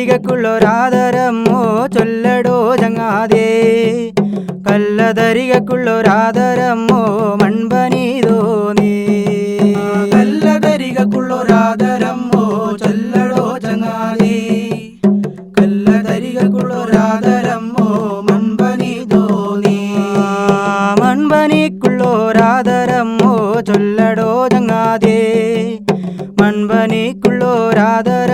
കൊല്ല തരികക്കുള്ളൊരാദരമ്മോ ചൊല്ലടോ ചങ്ങാതേ കല്ല തരികക്കുള്ളൊരാദരമ്മോ മൺപനി തോന്നി കല്ലതരികക്കുള്ളൊരാദരമ്മോ ചൊല്ലടോ ചങ്ങാതി കല്ലതരികക്കുള്ളൊരാദരമ്മോ മൺപനി തോന്നി മൺപനിക്കുള്ളോരാദരമ്മോ ചൊല്ലടോ ചങ്ങാതേ മൺപനിക്കുള്ളോരാദരമ്മോ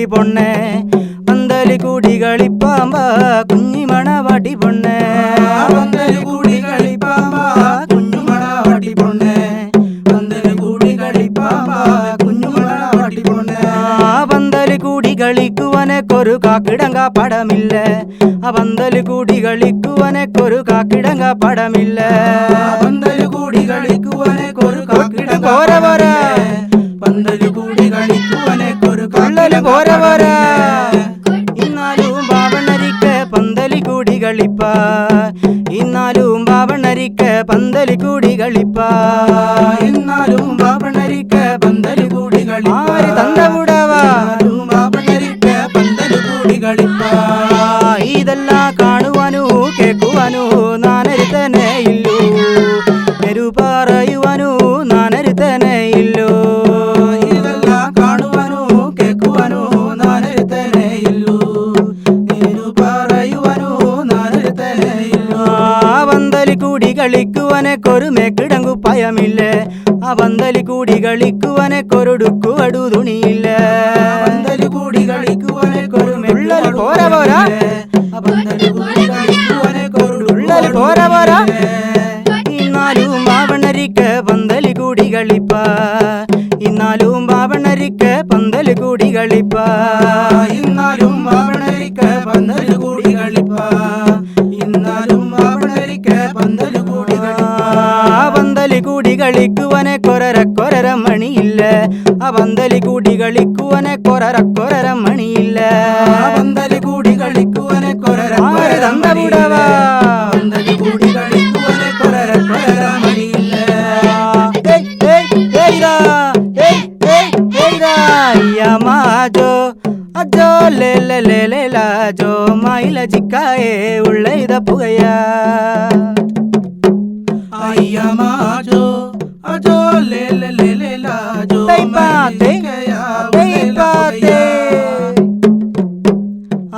മണവാട്ടി പൊണ്ണേ പന്തലി കൂടി കളിപ്പാമ്പ കുഞ്ഞി മണവാട്ടി പൊണ്ണേ പന്തല് കൂടി കളിപ്പാമ്പ കുഞ്ഞുമണവാട്ടി പൊണ്ണേ പന്തല് കൂടി കളിപ്പാമ്പ കുഞ്ഞുമണവാട്ടി പൊണ്ണേ ആ പന്തല് കൂടി കളിക്കുവനക്കൊരു കാക്കിടങ്ക പടമില്ല ആ പന്തല് കൂടി കളിക്കുവനക്കൊരു കാക്കിടങ്ക പടമില്ല പന്തല് കൂടി കളിക്കുവനെ കൊരു കാക്കിട പോര പോര. പോര പോര ഇന്നാലും ബാവണ്ണരിക്ക് പന്തലി കൂടി കളിപ്പ. ഇന്നാലും ബാവണ്ണരിക്ക് പന്തലി കൂടി കളിപ്പ. ഇന്നാലും ബാവണ്ണരിക്ക് പന്തലി കൂടി ആര് ഭയമില്ല ആ പന്തലി കൂടി കളിക്കുവനെ അടു തുണിയില്ല അവന്തലി കൂടി കളിക്കുവനെ കൊരു ഉള്ളൽ പോര പോര. പന്തൽ കൂടി കളിക്കുവനെ കൊരു ഉള്ളൽ പോര പോര. ഇന്നാലും ബാവണ്ണരിക്ക് പന്തലി കൂടി കളിപ്പ. ഇന്നാലും ബാവണ്ണരിക്ക് പന്തലി കൂടി കളിപ്പ. കൂടി കളിക്കുവനെ കൊരര കൊരര മണിയില്ല ആ പന്തലി കൂടി കളിക്കുവനെ കൊരര കൊരര മണിയില്ല ആ പന്തല് കൂടി കളിക്കുവാനെ കൊരര ആര് കൊരര തന്തമുടവാ? പന്തല് കൂടി കളിക്കുവാനെ കൊരര കൊരര മണിയില്ല ഏയ്, ഏയ്, ഏയ്താ, ഏയ്, ഏയ്, ഏയ്താ. യമാജോ അജോ ലേ ലേ అయ్యమా జో అజో లేల లేల జో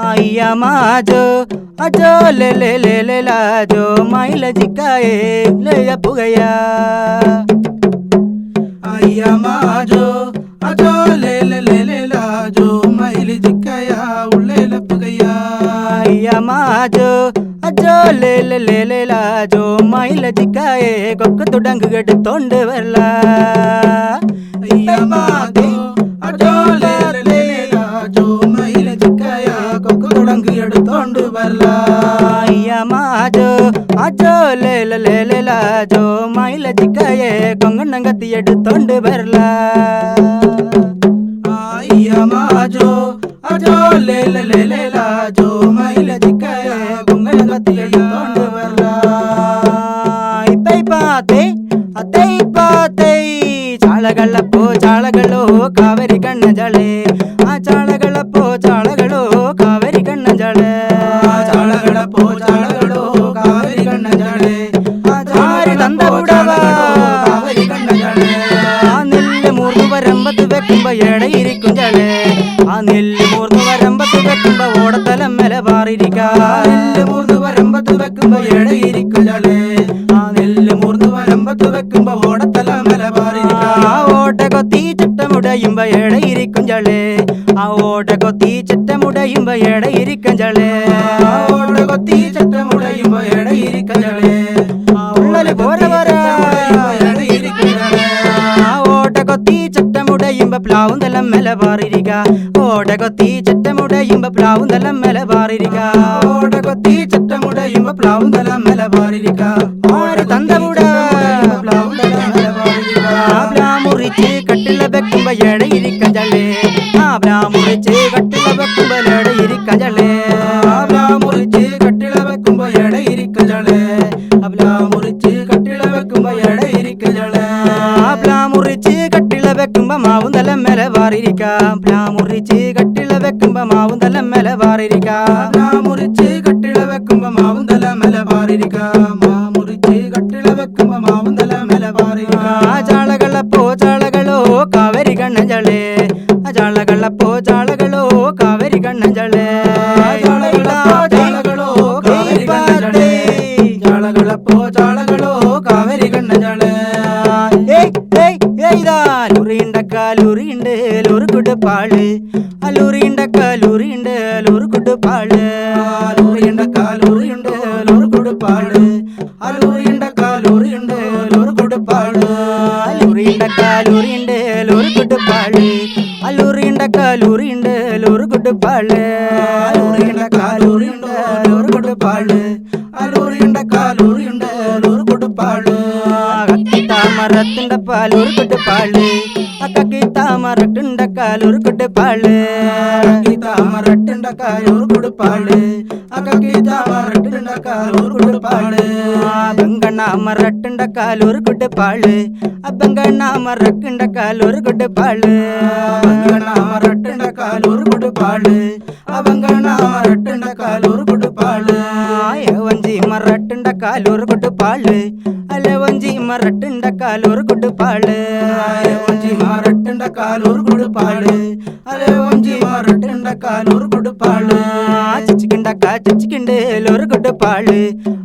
అయ్యమా జో అజో లేల లేల జో మైల జిక్కాయే లేయ పుగయా అయ్యమా జో అజో లేల లేల జో మైలి జిక్కాయా ఉళ్ళేల పుగయా అయ్యమా జో ಅಜ್ಜೋ ಲೇಲೆ ಲೇಲೇಲ ಜೋ ಮೈಲ ಚಿಕ್ಕಾಯೆ ಕೊಕ್ಕ ತುಡಂಗು ಗಡ್ಡು ತೊಂಡು ಬರ್ಲ ಅಜ್ಜೋ ಲೇಲೆ ಲೇಲೇಲ ಜೋ ಮೈಲ ಚಿಕ್ಕಾಯ ಕೊಕ್ಕ ತುಡಂಗು ಗಡ್ಡು ತೊಂಡು ಬರ್ಲ ಅಯ್ಯಮಾಜೋ ಅಜ್ಜೋ ಲೇಲ ಲೇಲೇಲ ಜೋ ಮೈಲ ಚಿಕ್ಕಾಯೆ ಕೊಂಗಣ್ಣಂಗತಿ ಎಡ್ಡು ತೊಂಡು ಬರ್ಲ ಅಯ್ಯಮಾಜೋ ಅಜೋ ಲೇಲ ಲೇಲೇಲ ಜೋ ಮೈಲ ಚಿಕ್ಕಾಯ ಚಾಳಗಳಪ್ಪೋ ಚಾಳಗಳು ಕಾವೇರಿ ಕಣ್ಣ ಜಳೆ ಆ ಚಾಳಗಳಪ್ಪೋ ಚಾಳಗಳು ಕಾವೇರಿ ಕಣ್ಣ ಜಳೆ ಚಾಳಗಳಪ್ಪೋ ಚಾಳಗಳೋ ಕಾವೇರಿ ಕಣ್ಣ ಜಡೆ ಆ ಚಾರಿ ತಂದ ಬಿಡವ ಕಾವೇರಿ ಕಣ್ಣ ಜಡೆ ആ നെല്ല് മൂർന്നു വരമ്പത്ത് വെക്കുമ്പോ എടയിരിക്കും ജളെ ആ നെല്ല് മൂർന്നു വരമ്പത്ത് വെക്കുമ്പോ ഓടത്തലം മെല പാറിരിക്കാം നെല്ല് മൂർന്ന് വലമ്പത്ത് വെക്കുമ്പോ എടയിരിക്കുള്ളേ ആ നെല്ല് മൂർന്ന് വലമ്പത്ത് വെക്കുമ്പോ ഓടത്തല മലബാറി ആ ഓട്ട കൊത്തി ചട്ടമുടയുമ്പോ ആ ഓട്ട കൊത്തി ചട്ടമുടയുമ്പോ എടയിരിക്കും ചളേ. ആ ഓട്ട കൊത്തി ചട്ടമുടയുമ്പോ എടയിരിക്കും ചളേ. ആ ഉള്ളൽ പോരെ വരാ കൊത്തി ചട്ടമുടയുമ്പ പ്ലാവും തലം മെല പാറിരിക ഓട കൊത്തി ചട്ടമുടയുമ്പ പ്ലാവും തലം മെല പാറിരിക കൊത്തി ചട്ടമുടയുമ്പോ പ്ലാവും തല മലബാറിരിക്ക ആര് തന്തമുട പ്ലാവും തല മലബാറിരിക്ക ആ പ്ലാ മുറിച്ച് കട്ടില വെക്കുമ്പോ എടയിരിക്കഞ്ചളേ ആ പ്ലാ മുറിച്ച് കട്ടില വെക്കുമ്പോ എടയിരിക്കഞ്ചളേ അബ്ലാ മുറിച്ച് കട്ടിള വെക്കുമ്പോ എടയിരിക്കഞ്ഞളേ അബ്ലാ മുറിച്ച് കട്ടിള വെക്കുമ്പോ എടയിരിക്കഞ്ഞളേ ആ പ്ലാ മുറിച്ച് കട്ടില വെക്കുമ്പോ മാവും തലം മെല പാറിരിക്കാം പ്ലാ മുറിച്ച് കട്ടില വെക്കുമ്പോ മാവും തലം മെല പാറിരിക്കാം അബ്ലാ മുറിച്ച് കട്ടിള വെക്കുമ്പോ മാവും തല മലബാറിരിക്ക മാ മുറിച്ച് കട്ടിള വെക്കുമ്പോ മാവും തല മലബാറിരിക്ക ആ ചാളകളപ്പോ ചാളകളോ കാവേരി കണ്ണഞ്ചളേ ചാളകളപ്പോ ചാളകളോ കാവേരി കണ്ണഞ്ചളേ ചാളകളോ കാവേരി കണ്ണഞ്ചളേ ചാളകളപ്പോ ചാളകളോ കാവേരി കണ്ണഞ്ചളേ ലുറിയുണ്ട് ലൂറ് കുടുപ്പാൾ അലൂറിയുണ്ട് ലൂറിയുണ്ട് ലൂറ് കുടുപ്പാൾ కాలురిండ కాలురిండ లూరు గుడ్డు పాళ్ళు అలూరిండ కాలురిండ లూరు గుడ్డు పాళ్ళు అలూరిండ కాలురిండ లూరు గుడ్డు పాళ్ళు కత్తి తామరత్తుండ పాలు గుడ్డు పాళ్ళు தாமரட்டுண்டக்கால் ஒரு குடுப்பாளு. தாமரட்டுண்டக்கால் ஒரு குடுப்பாளு. அக்கி தாமரட்டுண்டக்கால் ஒரு குடுப்பாளு. அப்பங்கண்ணா மரட்டுண்டக்கால் ஒரு குடுப்பாளு. அப்பங்கண்ணா மரக்குண்டக்கால் ஒரு குடுப்பாளு. அப்பங்கண்ணா மரட்டுண்டக்கால் ஒரு குடுப்பாளு. அவங்கண்ணா மரட்டுண்டக்கால் ஒரு குடுப்பாளு. வஞ்சி மரட்டுண்டக்கால் ஒரு குடுப்பாளு. அல்ல வஞ்சி மரட்டுண்டக்கால் ஒரு குடுப்பாளு. வஞ்சி കാലൂർ കൊടുപ്പാട് അല്ലെ ഒഞ്ചി മരട്ടുണ്ട കാലൂർ കൊടുപ്പാട് ചച്ചിക്കിണ്ടക്ക ചച്ചിക്കിണ്ട് ലോറ് കുടുപ്പാള്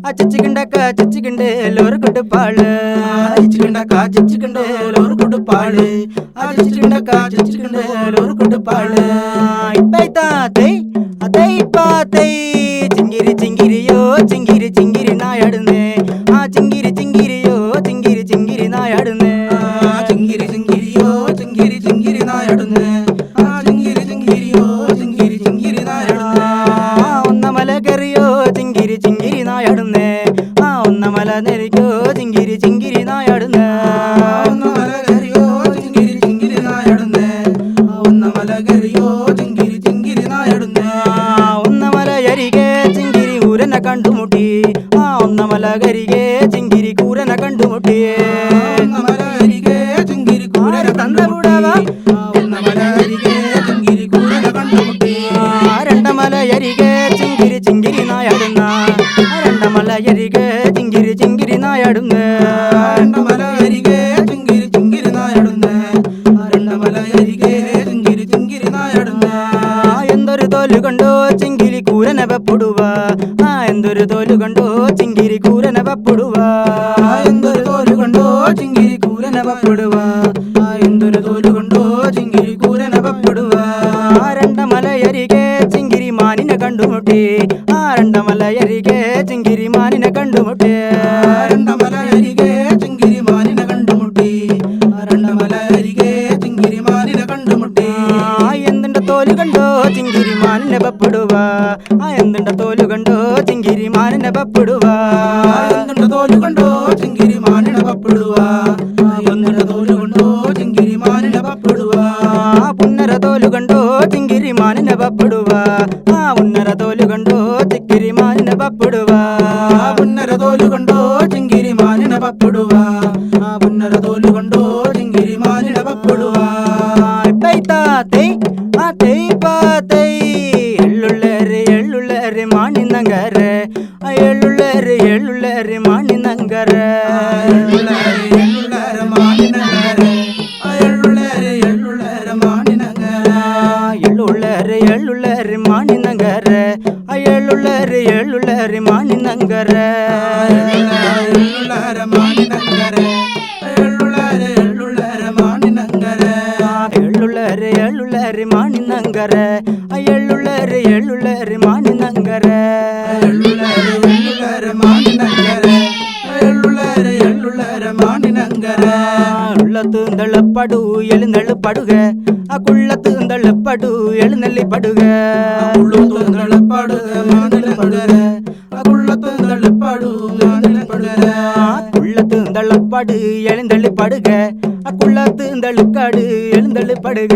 ആ ചച്ചിക്കിണ്ടക്ക ചച്ചിക്കിണ്ട് ലോറ് കുടുപ്പാള് അച്ചിക്കണ്ട കാച്ചിക്കണ്ട് ലോർ കൊടുപ്പാട് അച്ചിക്കണ്ട കാച്ചിക്കണ്ട് ലോർ കൊടുപ്പാട് ഇപ്പൈത്താത്തൈ അതൈ പാത്തൈ കൂരനെ കണ്ടുമുട്ടി. ആ ഒന്നമല കരികെ ചിങ്കിരി കൂരനെ കണ്ടുമുട്ടിയേ ചിങ്കിരി കൂരനെ തന്നവിടവാ രണ്ടമലയരികെ ചിങ്കിരി ചിങ്കിരി നായാടുന്ന രണ്ടമലയരികെ ചിങ്കിരി ചിങ്കിരി നായാടുന്ന രണ്ടമലയരികെ ചിങ്കിരി ചിങ്കിരി നായാടുന്ന രണ്ടമലയരികെ ചിങ്കിരി ചിങ്കിരി നായാടുന്ന എന്തൊരു തോൽ കണ്ടോ ചിങ്കിരി കൂരനെ വെപ്പൊടുവ. എന്തൊരു തോൽ കണ്ടോ ചിങ്കിരി കൂരന വെപ്പെടുവ എന്തൊരു തോൽ കണ്ടോ ചിങ്കിരി കൂരന പപ്പെടുവ എന്തൊരു തോൽ കണ്ടോ ചിങ്കിരി കൂരന പപ്പെടുവ ആ രണ്ടമല അരികെ ചിങ്കിരി മാനിനെ കണ്ടുമുട്ടി. ആ രണ്ട മലയരികെ ചിങ്കിരി മാനിനെ കണ്ടുമുട്ടി. രണ്ടമല അരികെ ചിങ്കിരി മാനിനെ കണ്ടുമുട്ടി. രണ്ടമല അരികെ ചിങ്കിരി മാനിനെ കണ്ടുമുട്ടി. എന്തിന്റെ തോൽ കണ്ടോ ചിങ്കിരി മാനിനെ പപ്പെടുവ പപ്പിടുക ഒന്നുണ്ട തോലുകൊണ്ടോ ചിങ്കിരി മാനിട പപ്പിടുക മാനിന പപ്പിടുക പുന്നര തോലുകൊണ്ടോ தங்கர எள்ளுள்ளார மாணி நங்கர எள்ளுள்ளார எள்ளுள்ளார மாணி நங்கர எள்ளுள்ளார எள்ளுள்ளார மாணி நங்கர எள்ளுள்ளார எள்ளுள்ளார மாணி நங்கர எள்ளுள்ளார எள்ளுள்ளார மாணி நங்கர எள்ளுள்ளார எள்ளுள்ளார மாணி நங்கர உள்ளத்தூந்தள படு எழுந்தழு படுக அக்குள்ளத்தூந்தள படு எழுநெல்லி படுக உள்ளத்தூந்தள படு உள்ளத்துந்தளப்பாடு எழுந்தள்ளி படுக அக்குள்ளத்து இந்தழுக்காடு எழுந்தள்ளி படுக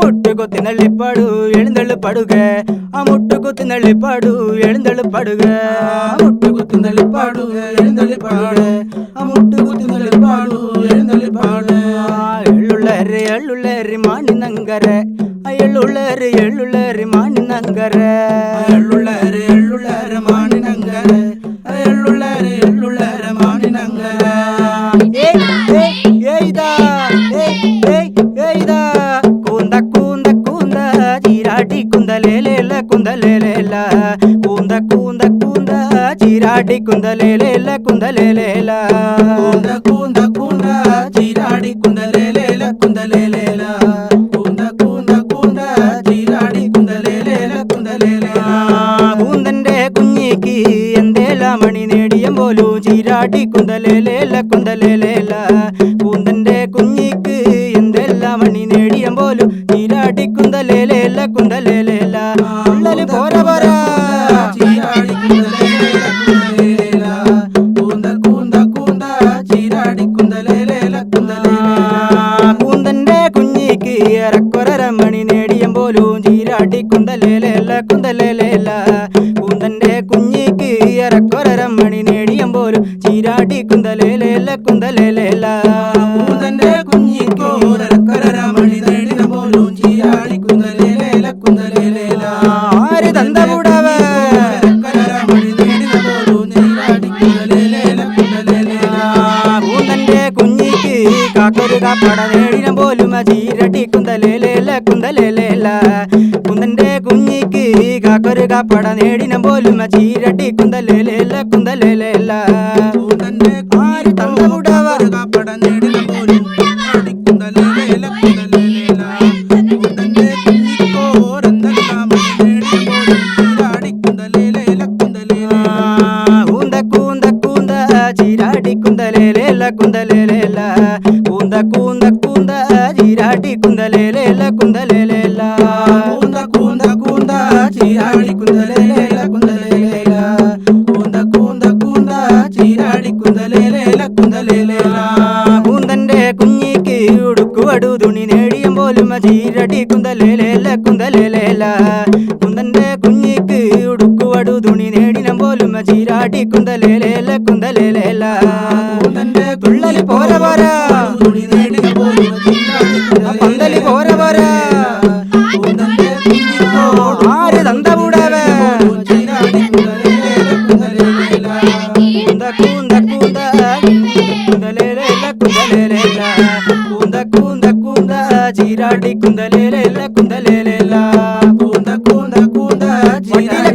முட்டுக்கு திணள்ளி பாடு எழுந்தள்ளு படுக முட்டுக்கு திணள்ளி பாடு எழுந்தள்ளு படுக முட்டுக்கு திணள்ளி பாடு எழுந்தள்ளி பாடு முட்டுக்கு திணள்ளி பாடு எழுந்தள்ளி பாடு எள்ளுள்ளரி எள்ளுள்ளரி மாநிலங்கரை எள்ளுள்ளரு எள்ளுள்ளரு மானினங்கர எள்ளுள்ளரு எள்ளுள்ளரு மானினங்கர எள்ளுள்ளரு எள்ளுள்ளரு மானினங்கர ஏய்தா ஏய்தா. கூந்த கூந்த கூந்த ஜீராட்டி குந்தலேல குந்தலேல கூந்த கூந்த கூந்த ஜீராட்டி குந்தலேல குந்தலேல പാടി കുന്തലേലേല കുന്തലേലേല കൂന്തന്റെ കുഞ്ഞിക്ക് എന്തെല്ലാം മണി നേടിയ പോലും നീരാടി കുന്തലേലേല കുന്തലേലേല ഉള്ളൽ പോര പോര. കൂന്തന്റെ കുഞ്ഞിക്ക് ഏറെക്കുറ മണി നേടിയ പോലും ചീരാടി കുന്തലേലേല കുന്തലേലേല കൂന്തന്റെ കുഞ്ഞിക്ക് ഏറെക്കുറ മണി നേടി ചാടി കുന്തലേലേല. കുന്തലേലേല തന്റെ കുഞ്ഞിക്കോരമണി തേടിന പോലും ചീയാടി കുന്തലേലേല കുന്തലേലേല. ആര് തന്തപുടവ കുഞ്ഞിക്ക് കാക്കൊരു കാപ്പട നേടിന പോലും ചീരട്ടി കുന്തലേലേല കുന്തലേലേല. കുന്തന്റെ കുഞ്ഞിക്ക് കാക്കൊരു കാപ്പട നേടിന പോലും ചീരട്ടി കുന്തലേലേല കുന്തലേലേല. చల్లగా పడనేడిన పోలు కుండలేల కుండలేల కుండందే తుమ్మికో రందగా మడినేడిన పోలు చీరాడి కుండలేల కుండలేల ఉంద కుంద కుంద చీరాడి కుండలేల కుండలేల ఉంద కుంద కుంద చీరాడి కుండలేల కుండలేల നേടിനം പോലും ചീരാട്ടി കുന്തലേലേല കുന്തലേലേല കൂന്തന്റെ തുള്ളല് പോര പോര തുണി നേടിന പോലും ചീരാടി ആ പന്തല് പോര പോര കൂന്തന്റെ കുഞ്ഞിക്കോ ആര് തന്തമുടവ ചീരാടി കുന്തലേലേല കുന്തലേലേല കൂന്ത കൂന്ത കൂന്ത കുന്തലേലേല കുന്തലേലേല കൂന്ത കൂന്ത കൂന്ത ചീരാട്ടി കുന്തലേലേല കുന്തലേലേല കൂന്ത കൂന്ത കൂന്ത വണ്ടിയിലെ